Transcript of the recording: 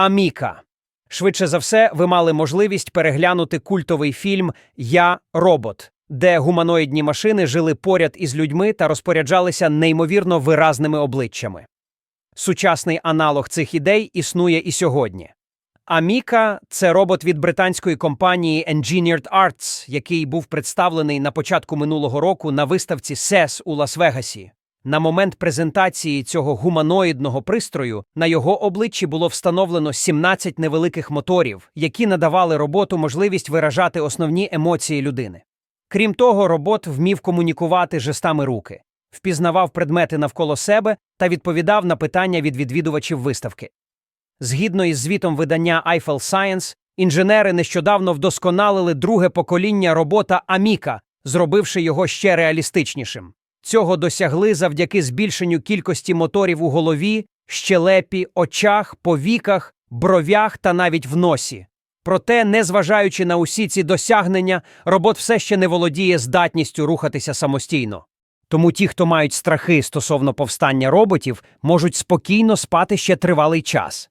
Аміка. Швидше за все, ви мали можливість переглянути культовий фільм Я робот, де гуманоїдні машини жили поряд із людьми та розпоряджалися неймовірно виразними обличчями. Сучасний аналог цих ідей існує і сьогодні. Аміка це робот від британської компанії Engineered Arts, який був представлений на початку минулого року на виставці CES у Лас-Вегасі. На момент презентації цього гуманоїдного пристрою на його обличчі було встановлено 17 невеликих моторів, які надавали роботу можливість виражати основні емоції людини. Крім того, робот вмів комунікувати жестами руки, впізнавав предмети навколо себе та відповідав на питання від відвідувачів виставки. Згідно із звітом видання Eiffel Science, інженери нещодавно вдосконалили друге покоління робота Аміка, зробивши його ще реалістичнішим. Цього досягли завдяки збільшенню кількості моторів у голові, щелепі, очах, повіках, бровях та навіть в носі. Проте, незважаючи на усі ці досягнення, робот все ще не володіє здатністю рухатися самостійно. Тому ті, хто мають страхи стосовно повстання роботів, можуть спокійно спати ще тривалий час.